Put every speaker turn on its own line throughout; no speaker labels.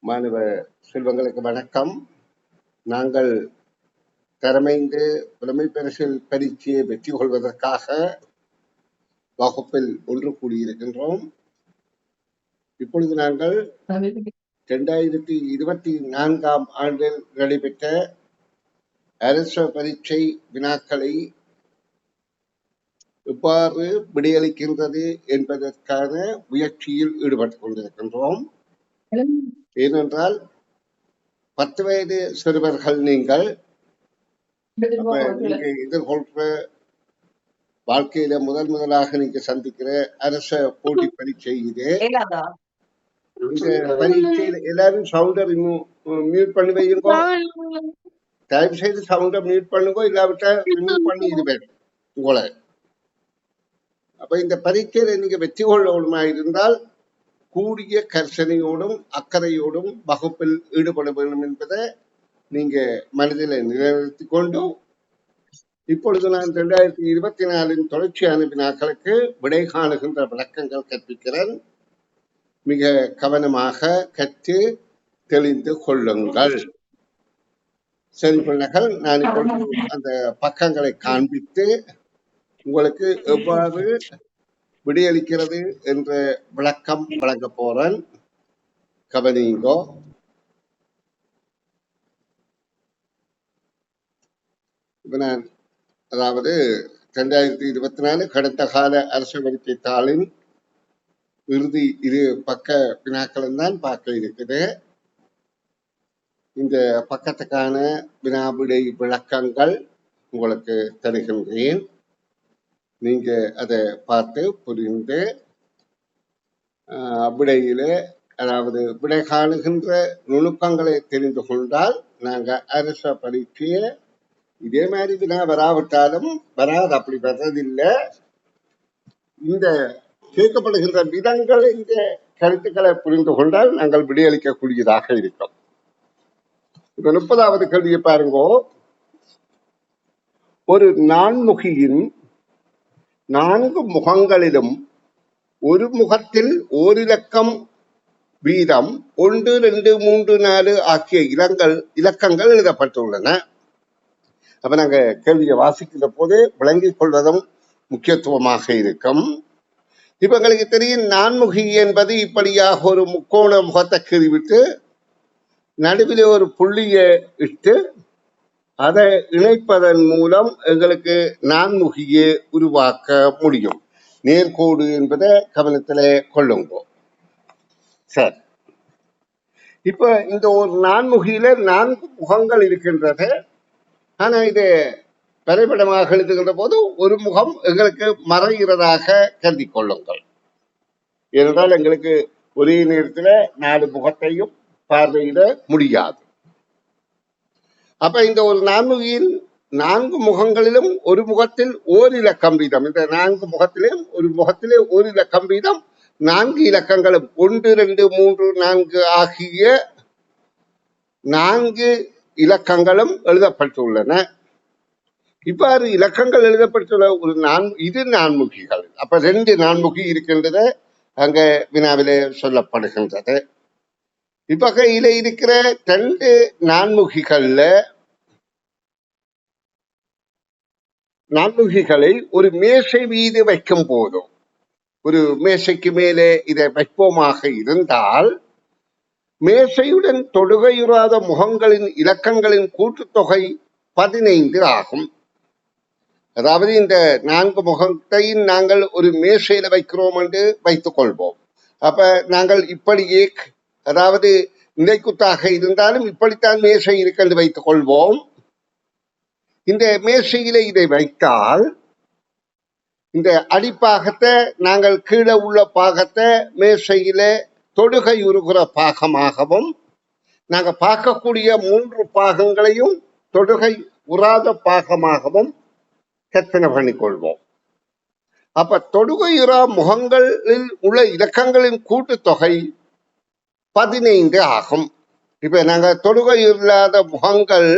மாணவ செல்வங்களுக்கு வணக்கம். நாங்கள் திறமைந்து புலமை பரிசில் பரீட்சையை வெற்றி கொள்வதற்காக வகுப்பில் ஒன்று கூடியிருக்கின்றோம். இப்பொழுது நாங்கள் இரண்டாயிரத்தி இருபத்தி நான்காம் ஆண்டில் நடைபெற்ற அரச பரீட்சை வினாக்களை எவ்வாறு விடையளிக்கின்றது என்பதற்கான முயற்சியில் ஈடுபட்டுக் கொண்டிருக்கின்றோம். ஏனென்றால் பத்து வயது சிறுவர்கள் நீங்கள் எதிர்கொள்ற வாழ்க்கையில முதல் முதலாக நீங்க சந்திக்கிற அரச போட்டி பரீட்சை இது இந்த பரீட்சையில எல்லாரும் சவுண்டர் மியூட் பண்ணி வையுங்க தயவு செய்து சவுண்டை மியூட் பண்ணுங்க இல்லாவிட்டா ரிமூவ் பண்ணி இருவேன் உங்களை. அப்ப இந்த பரீட்சையில நீங்க வெற்றி கொள்ளணுமா இருந்தால் கூடிய கர்சனையோடும் அக்கறையோடும் வகுப்பில் ஈடுபட வேண்டும் என்பதை நீங்க மனதில் நிறைவேற்றி கொண்டு இப்பொழுது நான் இரண்டாயிரத்தி இருபத்தி நாலின் தொடர்ச்சியான வினாக்களுக்கு விடை காணுகின்ற விளக்கங்கள் கற்பிக்கிறேன். மிக கவனமாக கற்று தெளிந்து கொள்ளுங்கள். சரி பிள்ளைகள் நான் இப்பொழுது அந்த பக்கங்களை காண்பித்து உங்களுக்கு எவ்வாறு விடையளிக்கிறது என்ற விளக்கம் வழங்க போறேன். கவனிங்கோ. நான் அதாவது ரெண்டாயிரத்தி இருபத்தி நாலு கடந்த கால அரசு வரிக்கை தாளின் இறுதி இரு பக்க வினாக்களும் தான் பார்க்க இருக்குது. இந்த பக்கத்துக்கான வினாவிடை விளக்கங்கள் உங்களுக்கு தருகின்றேன். நீங்க அதை பார்த்து புரிந்து விடையிலே அதாவது விடை காணுகின்ற நுணுக்கங்களை தெரிந்து கொண்டால் நாங்க அரச பரீட்சையை இதே மாதிரி வினா வராவிட்டாலும் வராது அப்படி வர்றதில்லை. இந்த கேட்கப்படுகின்ற விதங்கள் இந்த கருத்துக்களை புரிந்து கொண்டால் நாங்கள் விடையளிக்கக்கூடியதாக இருக்கும். இப்ப முப்பதாவது கேள்வியை பாருங்கோ. ஒரு நான்முகியின் நான்கு முகங்களிலும் ஒரு முகத்தில் ஓரிலக்கம் வீதம் ஒன்று ரெண்டு மூன்று நாலு ஆகிய இலங்கள் இலக்கங்கள் எழுதப்பட்டுள்ளன. அப்ப நாங்க கேள்வியை வாசிக்கிற போது விளங்கிக் கொள்வதும் முக்கியத்துவமாக இருக்கும். இப்ப எங்களுக்கு தெரியும் நான்முகி என்பது இப்படியாக ஒரு முக்கோண முகத்தை கீறிவிட்டு நடுவிலே ஒரு புள்ளியை இட்டு அதை இணைப்பதன் மூலம் எங்களுக்கு நான்முகியை உருவாக்க முடியும். நேர்கோடு என்பதை கவனத்திலே கொள்ளுங்கோ. சரி. இப்ப இந்த ஒரு நான்முகியில நான்கு முகங்கள் இருக்கின்றது ஆனா இது வரைபடமாக எழுதுகின்ற போது ஒரு முகம் எங்களுக்கு மறைகிறதாக கருதி கொள்ளுங்கள். ஏனென்றால் எங்களுக்கு ஒரே நேரத்துல நாலு முகத்தையும் பார்வையிட முடியாது. அப்ப இந்த ஒரு நான்முகியின் நான்கு முகங்களிலும் ஒரு முகத்தில் ஓர் இலக்கம் வீதம் இந்த நான்கு முகத்திலும் ஒரு முகத்திலே ஒரு இலக்கம் வீதம் நான்கு இலக்கங்களும். ஒன்று ரெண்டு மூன்று நான்கு ஆகிய நான்கு இலக்கங்களும் எழுதப்பட்டுள்ளன. இவ்வாறு இலக்கங்கள் எழுதப்பட்டுள்ள ஒரு நான் இது நான்முகிகள். அப்ப ரெண்டு நான்முகி இருக்கின்றது அங்க வினாவிலே சொல்லப்படுகின்றது. இவ்வகையில இருக்கிற ரெண்டு நான்முகிகள்ல நான்முகிகளை ஒரு மேசை மீது வைக்கும் போதும். ஒரு மேசைக்கு மேலே இதை வைப்போமாக இருந்தால் மேசையுடன் தொடுகையுறாத முகங்களின் இலக்கங்களின் கூட்டுத்தொகை பதினைந்து ஆகும். அதாவது இந்த நான்கு முகத்தையும் நாங்கள் ஒரு மேசையில வைக்கிறோம் என்று வைத்துக் கொள்வோம் அப்ப நாங்கள் இப்படியே அதாவது நிலைக்குத்தாக இருந்தாலும் இப்படித்தான் மேசை இருக்கிறது வைத்துக் கொள்வோம். இந்த மேசையில இதை வைத்தால் இந்த அடிப்பாகத்தை நாங்கள் கீழே உள்ள பாகத்தை மேசையில தொடுகை உருகிற பாகமாகவும் நாங்கள் பார்க்கக்கூடிய மூன்று பாகங்களையும் தொடுகை உராத பாகமாகவும் கற்பனை பண்ணிக்கொள்வோம் அப்ப தொடுகையுறா முகங்களில் உள்ள இலக்கங்களின் கூட்டுத்தொகை பதினைந்து ஆகும். இப்ப நாங்க தொடுகை இல்லாத முகங்கள்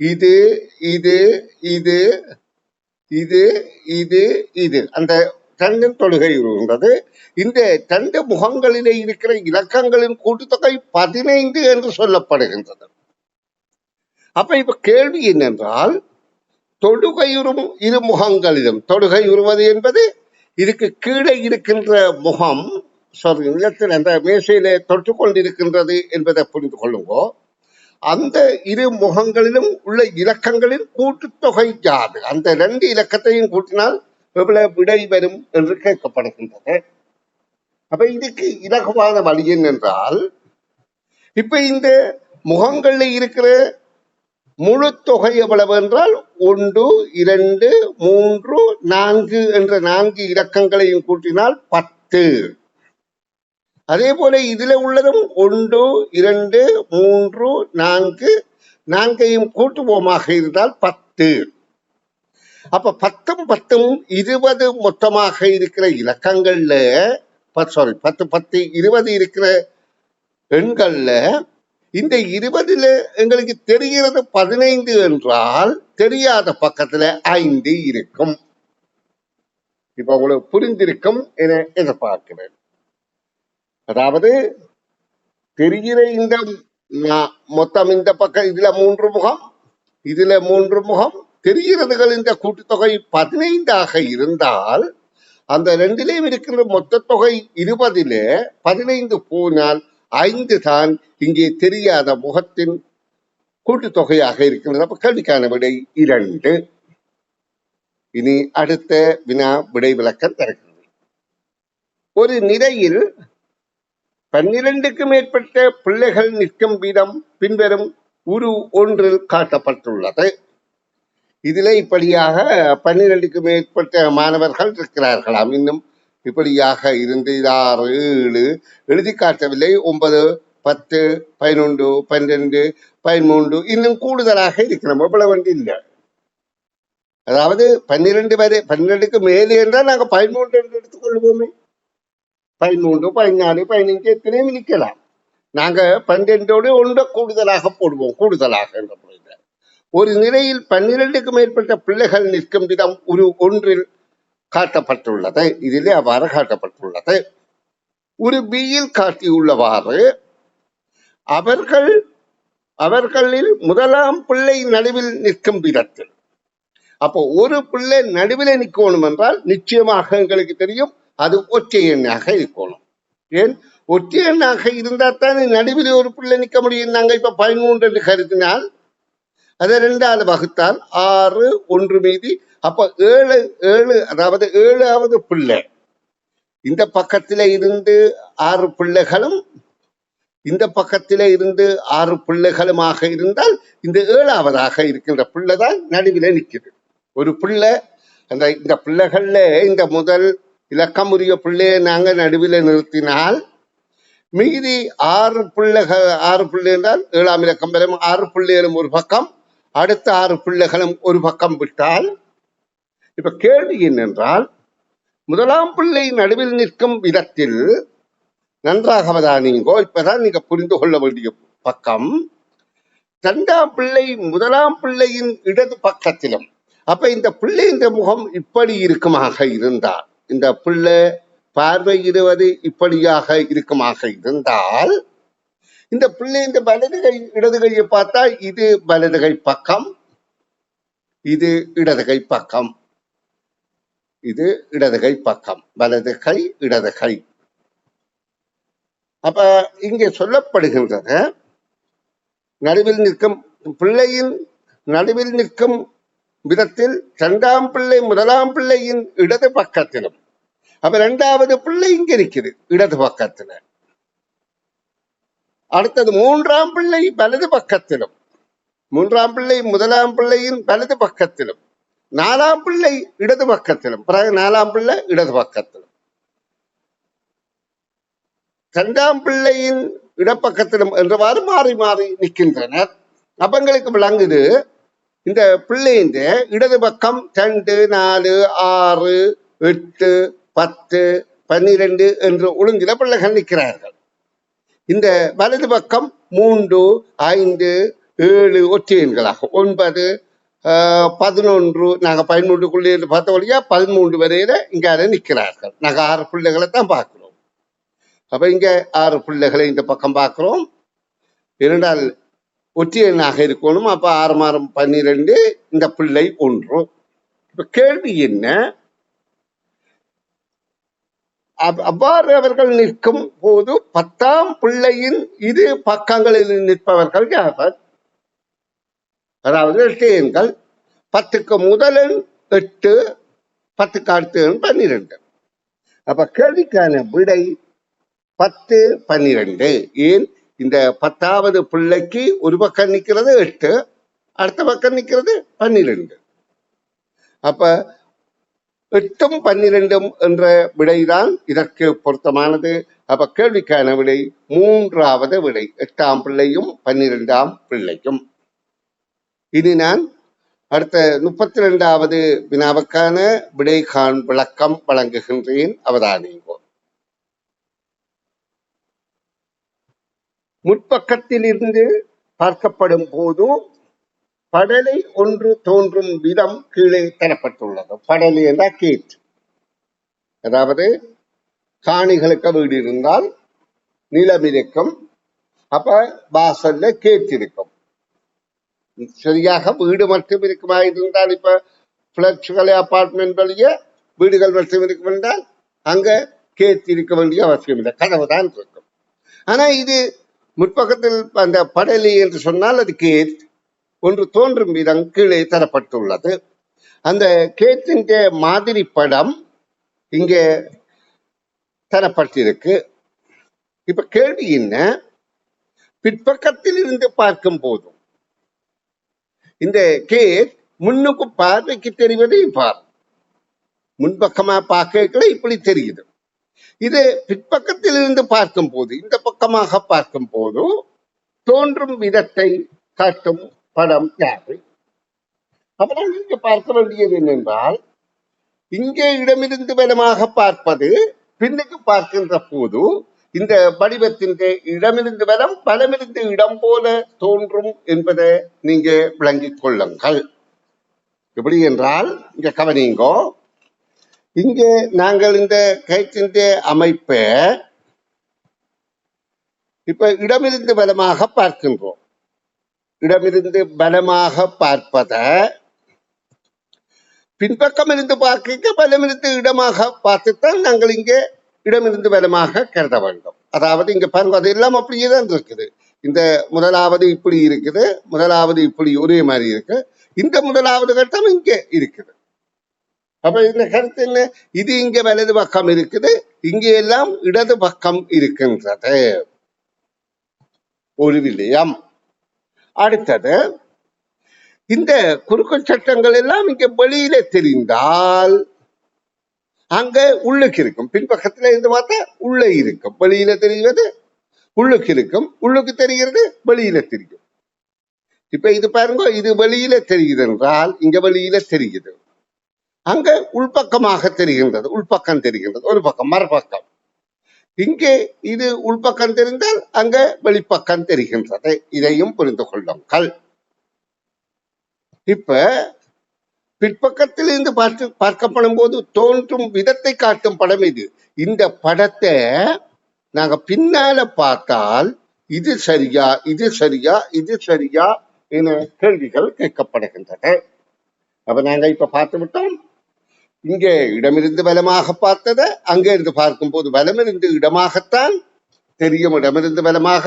இது இது இது இது இது இது. அந்த ரெண்டும் தொழுகை இருந்தது இந்த ரெண்டு முகங்களிலே இருக்கிற இலக்கங்களின் கூட்டுத்தொகை பதினைந்து என்று சொல்லப்படுகின்றது. அப்ப இப்ப கேள்வி என்னென்றால் தொடுகையுறும் இரு முகங்களிலும் தொடுகை உருவது என்பது இதுக்கு கீழே இருக்கின்ற முகம் சாரி நிலத்தில் அந்த மேசையில தொட்டு கொண்டிருக்கின்றது என்பதை புரிந்து கொள்ளுங்கோ. அந்த இரு முகங்களிலும் உள்ள இலக்கங்களின் கூட்டுத்தொகை யாது? அந்த ரெண்டு இலக்கத்தையும் கூட்டினால் எவ்வளவு விடை வரும் என்று கேட்கப்படுகின்றது. அப்ப இதுக்கு இலகுவான வழி என்னென்றால் இப்ப இந்த முகங்கள்ல இருக்கிற முழு தொகை எவ்வளவு என்றால் ஒன்று இரண்டு மூன்று நான்கு என்ற நான்கு இலக்கங்களையும் கூட்டினால் பத்து. அதே போல இதுல உள்ளதும் ஒன்று இரண்டு மூன்று நான்கு நான்கையும் கூட்டுவோமாக இருந்தால் பத்து. அப்ப பத்தும் பத்தும் இருபது மொத்தமாக இருக்கிற இலக்கங்கள்ல சாரி பத்து பத்து இருபது இருக்கிற எண்கள்ல இந்த இருபதுல எங்களுக்கு தெரிகிறது பதினைந்து என்றால் தெரியாத பக்கத்துல ஐந்து இருக்கும். இப்ப உங்களுக்கு புரிந்திருக்கும் என எதிர்பார்க்கிறேன். அதாவது தெரிகிற இந்த மொத்தம் இந்த பக்கம் இதுல மூன்று முகம் இதுல மூன்று முகம் தெரிகிறதுகள் இந்த கூட்டுத்தொகை பதினைந்தாக இருந்தால் அந்த ரெண்டிலேயும் இருக்கிற மொத்த தொகை இருபதிலே பதினைந்து போனால் ஐந்து தான் இங்கே தெரியாத முகத்தின் கூட்டுத்தொகையாக இருக்கின்றது அப்ப கேள்விக்கான விடை இரண்டு. இனி அடுத்த வினா விடை விளக்கம் தருகிறது. ஒரு நிலையில் பன்னிரண்டுக்கு மேற்பட்ட பிள்ளைகள் நிற்கும் வீதம் பின்வரும் உரு ஒன்றில் காட்டப்பட்டுள்ளது. இதிலே இப்படியாக பன்னிரெண்டுக்கு மேற்பட்ட மாணவர்கள் இருக்கிறார்களாம் இன்னும் இப்படியாக இருந்து ஆறு ஏழு எழுதி காட்டவில்லை. ஒன்பது பத்து பதினொன்று பன்னிரெண்டு பதிமூன்று இன்னும் கூடுதலாக இருக்கிறோம். இவ்வளவு இல்லை. அதாவது பன்னிரெண்டு வரை பன்னிரெண்டுக்கு மேலே என்றால் நாங்கள் பதிமூன்று என்று எடுத்துக்கொள்வோமே. பதிமூன்று பதினாலு பதினஞ்சு எத்தனையும் நிற்கலாம் நாங்க பன்னெண்டோடு ஒன்றை கூடுதலாக போடுவோம் கூடுதலாக என்ற பொழுது ஒரு நிலையில் பன்னிரெண்டுக்கு மேற்பட்ட பிள்ளைகள் நிற்கும் விதம் ஒரு ஒன்றில் காட்டப்பட்டுள்ளது. இதிலே அவ்வாறு காட்டப்பட்டுள்ளது. ஒரு பியில் காட்டியுள்ளவாறு அவர்கள் அவர்களில் முதலாம் பிள்ளை நடுவில் நிற்கும் விதத்தில். அப்போ ஒரு பிள்ளை நடுவில் நிற்கணும் என்றால் நிச்சயமாக எங்களுக்கு தெரியும் அது ஒற்றை எண்ணாக இருக்கணும். ஏன்? ஒற்றை எண்ணாக இருந்தா தானே நடுவில் ஒரு பிள்ளை நிற்க முடியும். நாங்க இப்ப பதிமூன்று என்று கருதினால் அதை ரெண்டாவது வகுத்தால் ஆறு ஒன்று மீதி. அப்ப ஏழு ஏழு அதாவது ஏழாவது பிள்ளை. இந்த பக்கத்தில இருந்து ஆறு பிள்ளைகளும் இந்த பக்கத்தில இருந்து ஆறு பிள்ளைகளுமாக இருந்தால் இந்த ஏழாவதாக இருக்கின்ற பிள்ளை தான் நடுவில் நிற்கிறது ஒரு பிள்ளை அந்த இந்த பிள்ளைகள்ல இந்த முதல் இலக்கமுரிய பிள்ளையை நாங்க நடுவில் நிறுத்தினால் மீதி ஆறு பிள்ளைகள் ஆறு பிள்ளை என்றால் ஏழாம் இலக்கம் வரும் ஆறு பிள்ளைகளும் ஒரு பக்கம் அடுத்த ஆறு பிள்ளைகளும் ஒரு பக்கம் விட்டால் இப்ப கேள்வி என்னென்றால் முதலாம் பிள்ளை நடுவில் நிற்கும் விதத்தில் நன்றாக அவதானிங்கோ இப்பதான் நீங்க புரிந்து கொள்ள வேண்டிய பக்கம். இரண்டாம் பிள்ளை முதலாம் பிள்ளையின் இடது பக்கத்திலும். அப்ப இந்த பிள்ளை இந்த முகம் இப்படி இருக்குமாக இருந்தால் இந்த பிள்ளை பார்வை இருவது இப்படியாக இருக்குமாக இருந்தால் இந்த பிள்ளை இந்த வலது கை இடது கையை பார்த்தா இது வலது கை பக்கம் இது இடது கை பக்கம். இது இடது கை பக்கம் வலது கை இடது கை. அப்ப இங்கே சொல்லப்படுகின்றது நடுவில் நிற்கும் பிள்ளையின் நடுவில் நிற்கும் விதத்தில் இரண்டாம் பிள்ளை முதலாம் பிள்ளையின் இடது பக்கத்திலும். அப்ப இரண்டாவது பிள்ளை இங்க இருக்குது இடது பக்கத்துல. அடுத்தது மூன்றாம் பிள்ளை வலது பக்கத்திலும். மூன்றாம் பிள்ளை முதலாம் பிள்ளையின் வலது பக்கத்திலும். நாலாம் பிள்ளை இடது பக்கத்திலும். பிறகு நாலாம் பிள்ளை இடது பக்கத்திலும். இரண்டாம் பிள்ளையின் இடப்பக்கத்திலும் என்றவாறு மாறி மாறி நிற்கின்றனர். அப்பங்களுக்கு விளங்குது இந்த பிள்ளையின் இடது பக்கம் ரெண்டு நாலு ஆறு எட்டு பத்து பன்னிரெண்டு என்று ஒழுங்கில பிள்ளைகள் நிற்கிறார்கள். இந்த வலது பக்கம் மூன்று ஐந்து ஏழு ஒற்றையன்களாக. ஒன்பது பதினொன்று நாங்கள் பதிமூன்றுக்குள்ளே இருந்து பார்த்த வழியா பதிமூன்று வரையில இங்க அதை நிற்கிறார்கள். நாங்கள் ஆறு பிள்ளைகளை தான் பார்க்கிறோம். அப்ப இங்க ஆறு பிள்ளைகளை இந்த பக்கம் பார்க்கிறோம். இரண்டால் ஒற்றை எண்ணாக இருக்கணும். அப்ப ஆறு மாதம் பன்னிரெண்டு இந்த பிள்ளை ஒன்று. இப்ப கேள்வி என்ன? அவ்வாறு அவர்கள் நிற்கும் போது பத்தாம் பிள்ளையின் இரு பக்கங்களில் நிற்பவர்கள் யாவர்? அதாவது எட்டு எண்கள் பத்துக்கு முதல் எட்டு பத்துக்கு அடுத்த எண் பன்னிரெண்டு. அப்ப கேள்விக்கான விடை பத்து பன்னிரெண்டு. ஏன்? இந்த பத்தாவது பிள்ளைக்கு ஒரு பக்கம் நிற்கிறது எட்டு அடுத்த பக்கம் நிற்கிறது பன்னிரெண்டு. அப்ப எட்டும் பன்னிரெண்டும் என்ற விடைதான் இதற்கு பொருத்தமானது. அப்ப கேள்விக்கான விடை மூன்றாவது விடை. எட்டாம் பிள்ளையும் பன்னிரெண்டாம் பிள்ளையும் இனி நான் அடுத்த முப்பத்தி ரெண்டாவது வினாவுக்கான விடை காண் விளக்கம் வழங்குகின்றேன். அவதானிங்கோ. முற்பக்கத்தில் இருந்து பார்க்கப்படும் போது படலை ஒன்று தோன்றும் விதம் கீழே தரப்பட்டுள்ளது. படலை என்ற கேட் அதாவது காணிகளுக்கு வீடு இருந்தால் நிலம் இருக்கும். அப்ப வாசல்ல கேட் இருக்கும். சரியாக வீடு மட்டும் இருக்குமா? இருந்தால் இப்ப பிளட்ஸ்கள் அபார்ட்மெண்ட் வழிய வீடுகள் மட்டும் இருக்கும் என்றால் அங்க கேட் இருக்க வேண்டிய அவசியம் இல்லை. கதவு தான் இருக்கும். ஆனா இது முற்பக்கத்தில் அந்த படலி என்று சொன்னால் அது கேட் ஒன்று தோன்றும் விதம் கீழே தரப்பட்டுள்ளது. அந்த கேத்தின் மாதிரி படம் இங்கே தரப்பட்டிருக்கு. இப்ப கேள்வி என்ன? பிற்பக்கத்தில் இருந்து பார்க்கும் போதும் இந்த கேத் முன்னுக்கு பார்வைக்கு தெரிவது பார் முன்பக்கமா பார்க்கல இப்படி தெரியுது. இது பிற்பக்கத்தில் இருந்து பார்க்கும் போது இந்த பக்கமாக பார்க்கும் போது தோன்றும் விதத்தை காட்டும் படம் யாரு? அப்புறம் நாங்கள் பார்க்க வேண்டியது என்னென்றால் இங்கே இடமிருந்து வலமாக பார்ப்பது பின்னுக்கு பார்க்கின்ற போது இந்த வடிவத்தின் இடமிருந்து வலம் பலமிருந்து இடம் போல தோன்றும் என்பதை நீங்க விளங்கிக் கொள்ளுங்கள். எப்படி என்றால் இங்க கவனிங்கோ இங்கே நாங்கள் இந்த கயிற்றின் அமைப்பை இப்ப இடமிருந்து பலமாக பார்க்கின்றோம். இடமிருந்து பலமாக பார்ப்பத பின்பக்கம் இருந்து பார்க்க பலமிருந்து இடமாக பார்த்துத்தான் நாங்கள் இங்கே இடமிருந்து பலமாக கருத வேண்டும். அதாவது இங்க பாருங்க அது எல்லாம் அப்படியே தான் இருக்குது. இந்த முதலாவது இப்படி இருக்குது முதலாவது இப்படி ஒரே மாதிரி இருக்கு. இந்த முதலாவது கட்டம் இங்கே இருக்குது. அப்ப இந்த கருத்து என்ன இது இங்க வலது பக்கம் இருக்குது இங்கே எல்லாம் இடது பக்கம் இருக்கின்றது ஒரு விடயம் அடுத்தது இந்த குறுக்கு சட்டங்கள் எல்லாம் இங்க வெளியில தெரிந்தால் அங்க உள்ளுக்கு இருக்கும் பின்பக்கத்துல இருந்து பார்த்தா உள்ள இருக்கும் வெளியில தெரிகிறது உள்ளுக்கு இருக்கும் உள்ளுக்கு தெரிகிறது வெளியில தெரியும் இப்ப இது பாருங்க இது வெளியில தெரியுது என்றால் இங்க வெளியில தெரியுது அங்க உள்பக்கமாக தெரிகின்றது உள்பக்கம் தெரிகின்றது ஒரு பக்கம் மறுபக்கம். இங்கே இது உள்பக்கம் தெரிந்தால் அங்க வெளிப்பக்கம் தெரிகின்றது. இதையும் புரிந்து கொள்ளுங்கள். இப்ப பிற்பக்கத்தில் இருந்து பார்த்து பார்க்கப்படும் போது தோன்றும் விதத்தை காட்டும் படம் இது. இந்த படத்தை நாங்க பின்னால பார்த்தால் இது சரியா இது சரியா இது சரியா என கேள்விகள் கேட்கப்படுகின்றன. அப்ப நாங்க இப்ப பார்த்து விட்டோம் இங்கே இடமிருந்து பலமாக பார்த்ததை அங்கே இருந்து பார்க்கும்போது வலமிருந்து இடமாகத்தான் தெரியும் இடமிருந்து பலமாக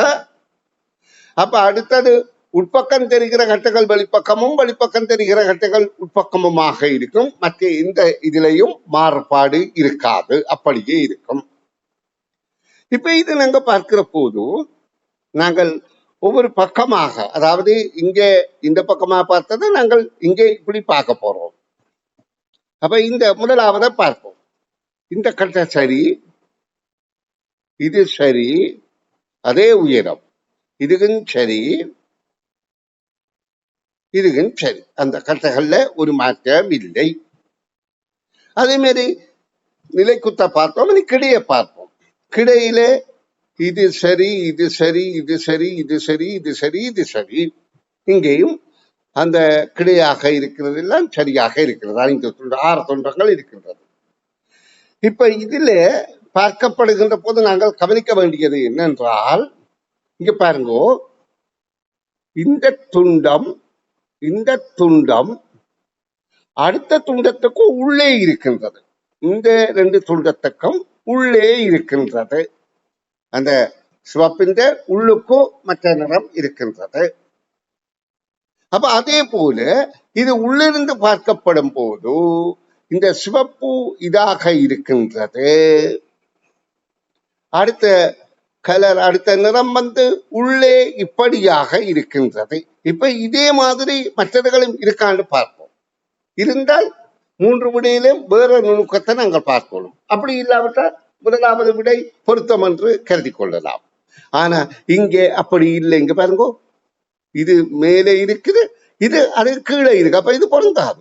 அப்ப அடுத்தது உட்பக்கம் தெரிகிற கட்டங்கள் வெளிப்பக்கமும் வெளிப்பக்கம் தெரிகிற கட்டங்கள் உட்பக்கமுமாக இருக்கும். மற்ற இந்த இதுலையும் மாறுபாடு இருக்காது அப்படியே இருக்கும். இப்ப இது நாங்க பார்க்கிற போது நாங்கள் ஒவ்வொரு பக்கமாக அதாவது இங்கே இந்த பக்கமாக பார்த்ததை நாங்கள் இங்கே இப்படி பார்க்க போறோம். அப்ப இந்த முதலாவதை பார்ப்போம். இந்த கட்டை சரி இது சரி அதே உயரம். இதுக்கும் சரி இதுக்கும் சரி. அந்த கட்டைகள்ல ஒரு மாற்றம் இல்லை. அதே மாதிரி நிலைக்குத்த பார்த்தோம் இனி கிடையை பார்ப்போம். கிடையில இது சரி இது சரி இது சரி இது சரி இது சரி இது சரி. இங்கேயும் அந்த கிடையாக இருக்கிறது எல்லாம் சரியாக இருக்கிறது. ஐந்து துண்டு ஆறு துண்டங்கள் இருக்கின்றது. இப்ப இதில் பார்க்கப்படுகின்ற போது நாங்கள் கவனிக்க வேண்டியது என்னென்றால் இங்க பாருங்க இந்த துண்டம் இந்த துண்டம் அடுத்த துண்டத்துக்கும் உள்ளே இருக்கின்றது. இந்த ரெண்டு துண்டத்துக்கும் உள்ளே இருக்கின்றது. அந்த சிவப்பிന്റെ உள்ளுக்கும் மற்ற நிறம் இருக்கின்றது. அப்ப அதே போல இது உள்ளிருந்து பார்க்கப்படும் போது இந்த சிவப்பு இதாக இருக்கின்றது. அடுத்த கலர் அடுத்த நிறம் வந்து உள்ளே இப்படியாக இருக்கின்றது. இப்ப இதே மாதிரி மற்றதுகளும் இருக்கான்னு பார்ப்போம். இருந்தால் மூன்று விடையிலும் வேற நுணுக்கத்தை நாங்கள் பார்க்கணும். அப்படி இல்லாவிட்டால் முதலாவது விடை பொருத்தம் என்று கருதி கொள்ளலாம். ஆனா இங்கே அப்படி இல்லை. இங்க பாருங்க இது மேலே இருக்குது இது அது கீழே இருக்கு அப்ப இது பொருந்தாது.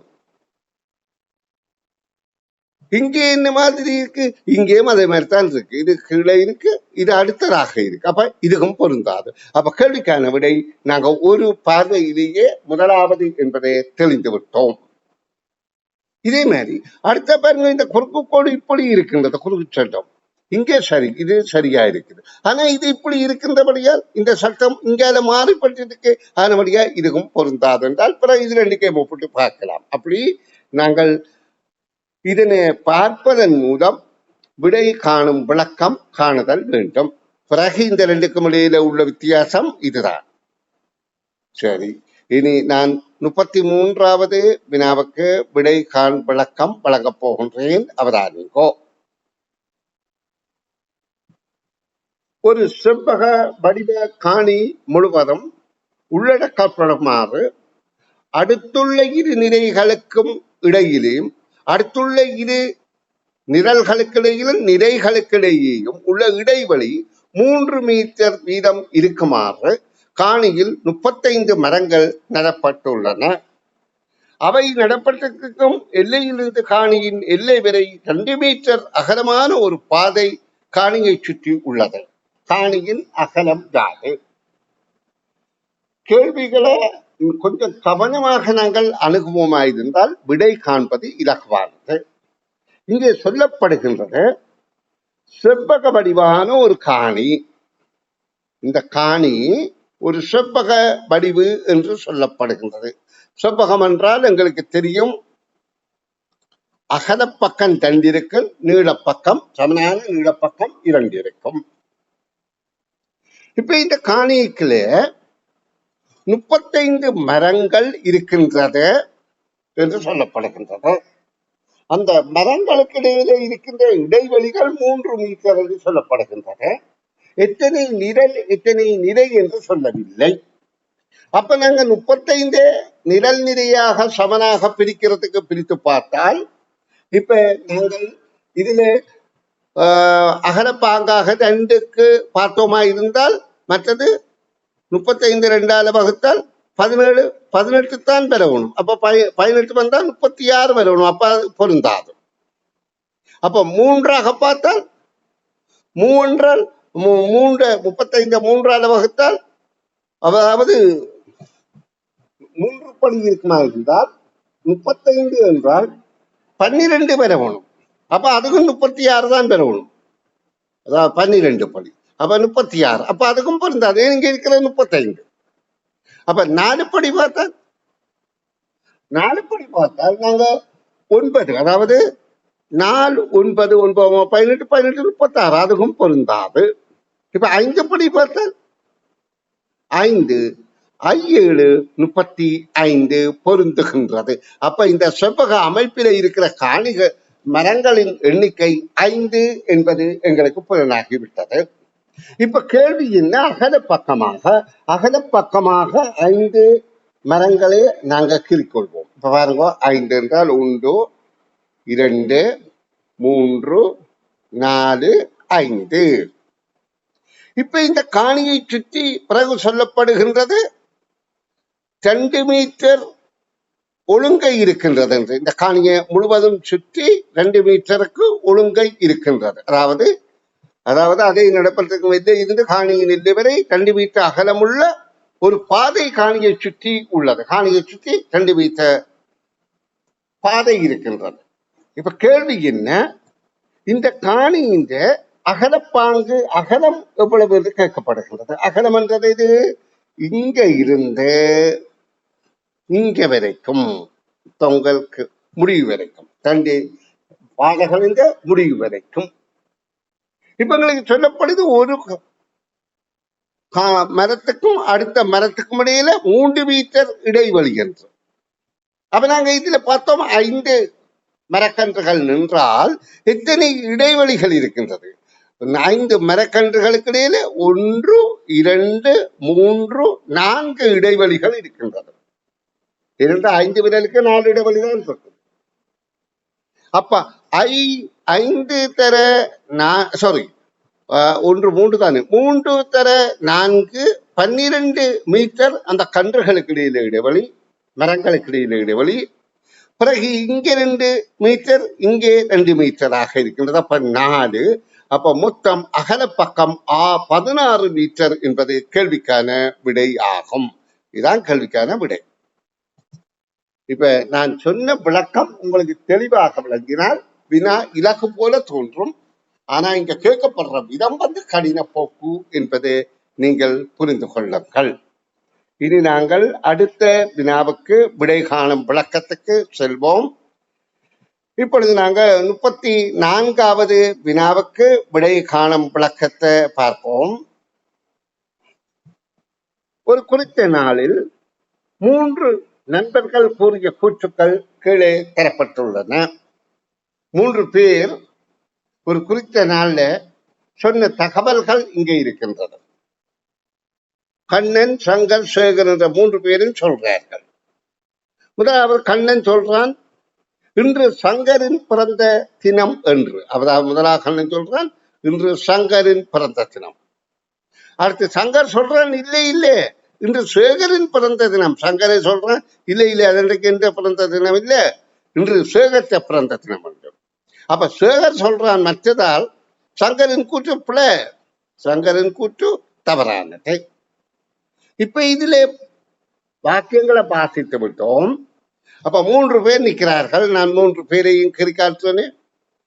இங்கே என்ன மாதிரி இருக்கு இங்கேயும் அதே மாதிரி தான் இருக்கு. இது கீழே இருக்கு இது அடுத்ததாக இருக்கு. அப்ப இதுக்கும் பொருந்தாது. அப்ப கேள்விக்கான விடை நாங்க ஒரு பார்வையிலேயே முதலாவது என்பதை தெளிந்து விட்டோம். இதே மாதிரி அடுத்த பாருங்க இந்த குறுக்கு கோடு இப்படி இருக்கின்றது குறுக்கு சட்டம் இங்கே சரி இது சரியா இருக்குது ஆனா இது இப்படி இருக்கின்றபடியால் இந்த சட்டம் இங்கால மாறுபட்டிருக்கு. ஆனபடியா இதுவும் பொருந்தாது என்றால் பிறகு இது ரெண்டுக்கே ஒப்பிட்டு பார்க்கலாம். அப்படி நாங்கள் இதனை பார்ப்பதன் மூலம் விடை காணும் விளக்கம் காணுதல் வேண்டும். பிறகு இந்த ரெண்டுக்கும் இடையில உள்ள வித்தியாசம் இதுதான். சரி இனி நான் முப்பத்தி மூன்றாவது வினாவுக்கு விடை காண் விளக்கம் வழங்கப் போகின்றேன். அவதானிங்கோ. ஒரு செவ்வக வடிவ காணி முழுவதும் உள்ளடக்கப்படுமாறு அடுத்துள்ள இரு நிலைகளுக்கும் இடையிலும் அடுத்துள்ள இரு நிரல்களுக்கிடையிலும் நிறைகளுக்கிடையேயும் உள்ள இடைவெளி மூன்று மீட்டர் வீதம் இருக்குமாறு காணியில் முப்பத்தைந்து மரங்கள் நடப்பட்டுள்ளன. அவை நடப்பட்டிருக்கும் எல்லையிலிருந்து காணியின் எல்லை வரை ரெண்டு மீட்டர் அகலமான ஒரு பாதை காணியை சுற்றி உள்ளது. காணியின் அகலம் யாது கேள்விகளை கொஞ்சம் கவனமாக நாங்கள் அணுகுவோமாயிருந்தால் விடை காண்பது இலகுவானது. இங்கே சொல்லப்படுகின்றது செவ்வக வடிவான ஒரு காணி. இந்த காணி ஒரு செவ்வக வடிவு என்று சொல்லப்படுகின்றது. செவ்வகம் என்றால் எங்களுக்கு தெரியும் அகலப்பக்கம் தண்டிருக்கும் நீளப்பக்கம் சமனான நீளப்பக்கம் இரண்டிருக்கும் இருக்கும் இப்ப இந்த காணிக்குல முப்பத்தைந்து மரங்கள் இருக்கின்றது என்று சொல்லப்படுகின்றது. அந்த மரங்களுக்கு இடையிலே இருக்கின்ற இடைவெளிகள் மூன்று மீட்டர் என்று சொல்லப்படுகின்றன எத்தனை நிரல் எத்தனை நிறை என்று சொல்லவில்லை. அப்ப நாங்க முப்பத்தைந்து நிரல் நிறையாக சமனாக பிரிக்கிறதுக்கு பிரித்து பார்த்தால் இப்ப நாங்கள் இதுல ஆஹ், அகலப்பாங்காக ரெண்டுக்கு பார்த்தோமா இருந்தால் மற்றது முப்பத்தைந்து ரெண்டால வகுத்தால் பதினேழு பதினெட்டு தான் பெறவணும். அப்ப பய- பதினெட்டு வந்தால் முப்பத்தி ஆறு பெறவணும். அப்ப அது பொருந்தாது. அப்ப மூன்றாக பார்த்தால் மூன்றால் மூ- மூன்று முப்பத்தைந்து மூன்றால வகுத்தால் அதாவது மூன்று பணி இருக்குமா இருந்தால் முப்பத்தைந்து என்றால் பன்னிரெண்டு பெறவணும். அப்ப அதுக்கும் முப்பத்தி ஆறு தான் பெறணும் அதாவது பன்னிரெண்டு பணி அப்ப முப்பத்தி ஆறு அப்ப அதுக்கும் பொருந்தாது. இங்க இருக்கிற முப்பத்தைந்து? அப்ப நாலு படி பார்த்தால்? நாலு படி பார்த்தால் நாங்கள் ஒன்பது. அதாவது நாலு ஒன்பது ஒன்பது பதினெட்டு பதினெட்டு முப்பத்தாறு. அதுக்கும் பொருந்தாது. இப்போ ஐந்து படி பார்த்தால்? ஐந்து. ஐஏழு முப்பத்தி ஐந்து பொருந்துகின்றது. அப்ப இந்த செவ்வக அமைப்பில இருக்கிற காணிக மரங்களின் எண்ணிக்கை ஐந்து என்பது எங்களுக்கு புலனாகிவிட்டது. இப்ப கேள்வி என்ன? அகல பக்கமாக அகல பக்கமாக ஐந்து மரங்களை நாங்க கீழ்கொள்வோம் இப்ப பாருங்க ஐந்து என்றால் ஒன்று இரண்டு மூன்று நாலு ஐந்து. இப்ப இந்த காணியை சுற்றி பிறகு சொல்லப்படுகின்றது ரெண்டு மீட்டர் ஒழுங்கை இருக்கின்றது என்று. இந்த காணியை முழுவதும் சுற்றி ரெண்டு மீட்டருக்கு ஒழுங்கை இருக்கின்றது. அதாவது அதாவது அதை நடப்பதற்கு வைத்து இருந்து காணியின் எல்லை வரை ரெண்டு மீட்டர் அகலமுள்ள ஒரு பாதை காணியை சுற்றி உள்ளது. காணியை சுற்றி ரெண்டு வீத்த பாதை இருக்கின்றது. இப்ப கேள்வி என்ன? இந்த காணியின் அகலப்பாங்கு அகலம் எவ்வளவு என்று கேட்கப்படுகின்றது. அகலம் என்றது இது இங்க இருந்து இங்க வரைக்கும் தொங்கலுக்கு முடிவு வரைக்கும் தண்டி பாதைகளின் முடிவு வரைக்கும். இப்ப எங்களுக்கு சொல்லப்படுது ஒரு மரத்துக்கும் அடுத்த மரத்துக்கும் இடையில மூன்று மீட்டர் இடைவெளி என்று. அப்ப நாங்க இதுல பார்த்தோம் ஐந்து மரக்கன்றுகள் நின்றால் எத்தனை இடைவெளிகள் இருக்கின்றது? ஐந்து மரக்கன்றுகளுக்கு இடையில ஒன்று இரண்டு மூன்று நான்கு இடைவெளிகள் இருக்கின்றது. இரண்டு ஐந்து விரலுக்கு நாலு இடைவெளி தான் இருக்கு அப்ப ஐ ஐந்து தர சாரி ஒன்று மூன்று தானே. மூன்று தர நான்கு பன்னிரண்டு மீட்டர் அந்த கன்றுகளுக்கு இடையில இடைவெளி மரங்களுக்கு இடையில இடைவெளி. பிறகு இங்கே ரெண்டு மீட்டர் இங்கே ரெண்டு மீட்டராக இருக்கின்றது. அப்ப நாலு அப்ப மொத்தம் அகல பக்கம் ஆ பதினாறு மீட்டர் என்பது கேள்விக்கான விடை ஆகும். இதுதான் கேள்விக்கான விடை. இப்ப நான் சொன்ன விளக்கம் உங்களுக்கு தெளிவாக விளங்கினால் வினா இலகு போல தோன்றும். ஆனா இங்க கேட்கப்படுற விதம் வந்து கடின போக்கு என்பதை நீங்கள் புரிந்து கொள்ளுங்கள். இனி நாங்கள் அடுத்த வினாவுக்கு விடை காணும் விளக்கத்துக்கு செல்வோம். இப்பொழுது நாங்க முப்பத்தி நான்காவது வினாவுக்கு விடை காணும் விளக்கத்தை பார்ப்போம். ஒரு குறித்த நாளில் மூன்று நண்பர்கள் கூறிய கூற்றுக்கள் கீழே தரப்பட்டுள்ளன. மூன்று பேர் ஒரு குறித்த நாள்ல சொன்ன தகவல்கள் இங்கே இருக்கின்றன. கண்ணன் சங்கர் சேகர் என்ற மூன்று பேரும் சொல்றார்கள். முதலாவது கண்ணன் சொல்றான் இன்று சங்கரின் பிறந்த தினம் என்று. அவர் முதலாக கண்ணன் சொல்றான் இன்று சங்கரின் பிறந்த தினம். அடுத்து சங்கர் சொல்றான் இல்லை இல்லை இன்று சேகரின் பிறந்த தினம். சங்கரை சொல்றான் இல்லை இல்லை அதன்றைக்கு என்ற பிறந்த தினம் இல்லை இன்று சேகர்த்த பிறந்த தினம் என்று அப்ப சேகர் சொல்றான் மற்றதால் சங்கரின் கூற்று பிள்ளை சங்கரின் கூற்று தவறானது. இப்ப இதுல வாக்கியங்களை வாசித்து விட்டோம். அப்ப மூன்று பேர் நிற்கிறார்கள். நான் மூன்று பேரையும் கிரிக்காட்டுவேன்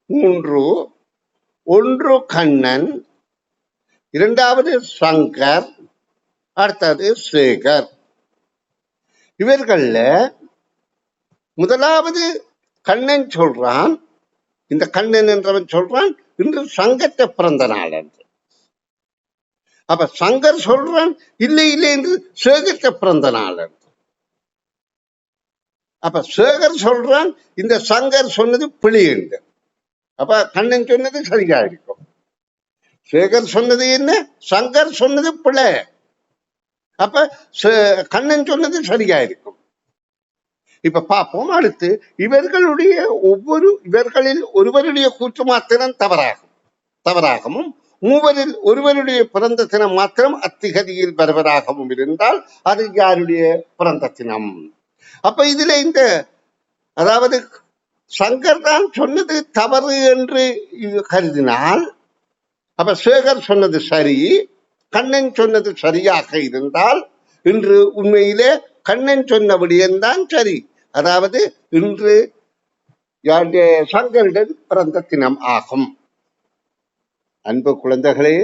மூன்று. ஒன்று கண்ணன் இரண்டாவது சங்கர் அடுத்தது சேகர். இவர்கள்ல முதலாவது கண்ணன் சொல்றான் இந்த கண்ணன் என்றவன் சொல்றான் இன்று சங்கத்தை பிறந்த நாள் என்று. அப்ப சங்கர் சொல்றான் இல்லை இல்லை என்று சேகத்தை பிறந்த நாள் என்று. அப்ப சேகர் சொல்றான் இந்த சங்கர் சொன்னது பிழி என்று. அப்ப கண்ணன் சொன்னது சரியா இருக்கும் சேகர் சொன்னது என்ன? சங்கர் சொன்னது பிழை. அப்ப கண்ணன் சொன்னது சரியா இருக்கும் இப்ப பார்ப்போம். அடுத்து இவர்களுடைய ஒவ்வொரு இவர்களில் ஒருவருடைய கூற்று மாத்திரம் தவறாகும். தவறாகவும் மூவரில் ஒருவருடைய பிறந்த தினம் மாத்திரம் அத்திகதியில் வருவதாகவும் இருந்தால் அது யாருடைய பிறந்த தினம்? அப்ப இதுல இந்த அதாவது சங்கர் தான் சொன்னது தவறு என்று கருதினால் அப்ப சேகர் சொன்னது சரி கண்ணன் சொன்னது சரியாக இருந்தால் இன்று உண்மையிலே கண்ணன் சொன்ன விடயம்தான் சரி. அதாவது இன்று சங்கரிடம் பிறந்த தினம் ஆகும். அன்பு குழந்தைகளே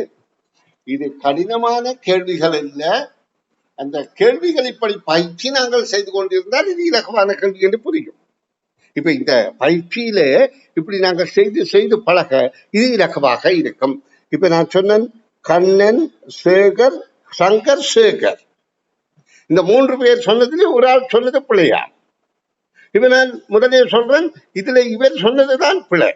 இது கடினமான கேள்விகள் அல்ல. அந்த கேள்விகள் இப்படி பயிற்சி நாங்கள் செய்து கொண்டிருந்தால் இது இலகுவான கேள்வி என்று புரியும். இப்ப இந்த பயிற்சியில இப்படி நாங்கள் செய்து செய்து பழக இது இலகுவாக இருக்கும். இப்ப நான் சொன்னேன் கண்ணன் சேகர் சங்கர் சேகர். இந்த மூன்று பேர் சொன்னதுல ஒரு ஆள் சொன்னது பிள்ளையா இப்ப நான் முதலே சொல்றேன் இதுல இவர் சொன்னதுதான் பிழை.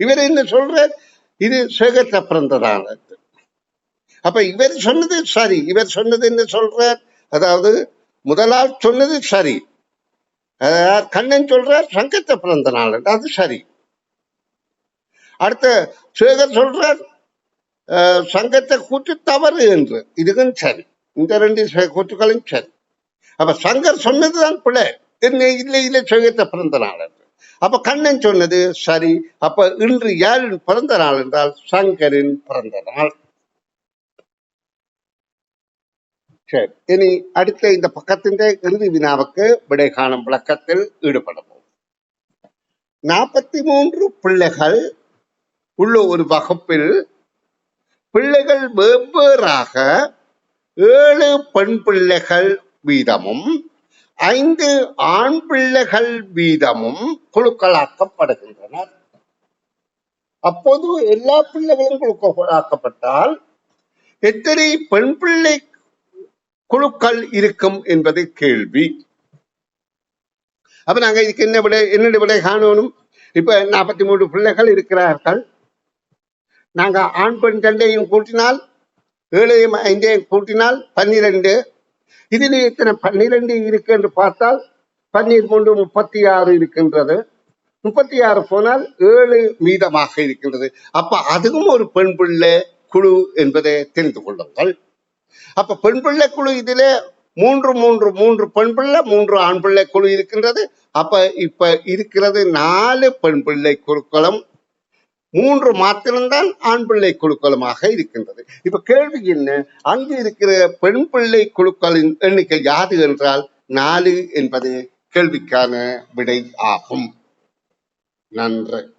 இவர் என்ன சொல்றார்? இது சேகர்த்த பிறந்ததான அப்ப இவர் சொன்னது சரி இவர் சொன்னது என்ன சொல்றார்? அதாவது முதலாள் சொன்னது சரி. அதாவது கண்ணன் சொல்றார் சங்கத்தை பிறந்த நாள் அது சரி. அடுத்த சேகர் சொல்றார் சங்கத்தை கூட்டு தவறு என்று இதுக்கும் சரி. இந்த ரெண்டு ச- சரி. அப்ப சங்கர் சொன்னதுதான் பிள்ளை என்ன இல்லை இல்லை சேகத்தை பிறந்த நாள் என்று. அப்ப கண்ணன் சொன்னது சரி. அப்ப இன்று யாரின் பிறந்த நாள் என்றால் சங்கரின் பிறந்த நாள். சரி இனி அடுத்த இந்த பக்கத்தின் இறுதி வினாவுக்கு விடை காணும் விளக்கத்தில் ஈடுபடுவோம். நாற்பத்தி மூன்று பிள்ளைகள் உள்ள ஒரு வகுப்பில் பிள்ளைகள் வெவ்வேறாக ஏழு பெண் பிள்ளைகள் வீதமும் ஐந்து ஆண் பிள்ளைகள் வீதமும் குழுக்களாக்கப்படுகின்றனர் அப்போது எல்லா பிள்ளைகளும் குழுக்களாக்கப்பட்டால் எத்தனை பெண் பிள்ளை குழுக்கள் இருக்கும் என்பது கேள்வி. அப்ப நாங்க இதுக்கு என்ன விடை என்ன விடை காணணும்? இப்ப நாற்பத்தி மூன்று பிள்ளைகள் இருக்கிறார்கள். நாங்க ஆண் பெண் ரெண்டையும் கூட்டினால் ஏழையும் ஐந்தையும் கூட்டினால் பன்னிரண்டு. இதில் எத்தனை? பன்னிரெண்டு இருக்கு என்று பார்த்தால் பன்னீர் மூன்று முப்பத்தி ஆறு இருக்கின்றது. முப்பத்தி ஆறு போனால் ஏழு மீதமாக இருக்கின்றது. அப்ப அதுவும் ஒரு பெண் பிள்ளை குழு என்பதை தெரிந்து கொள்ளுங்கள். அப்ப பெண் பிள்ளை குழு இதிலே மூன்று மூன்று மூன்று பெண் பிள்ளை மூன்று ஆண் பிள்ளை குழு இருக்கின்றது. அப்ப இப்ப இருக்கிறது நாலு பெண் பிள்ளை குழுக்களும் மூன்று மாத்திரம்தான் ஆண் பிள்ளை குழுக்களுமாக இருக்கின்றது. இப்ப கேள்வி என்ன? அங்கு இருக்கிற பெண் பிள்ளை குழுக்களின் எண்ணிக்கை யாது என்றால் நாலு என்பது கேள்விக்கான விடை ஆகும். நன்றி.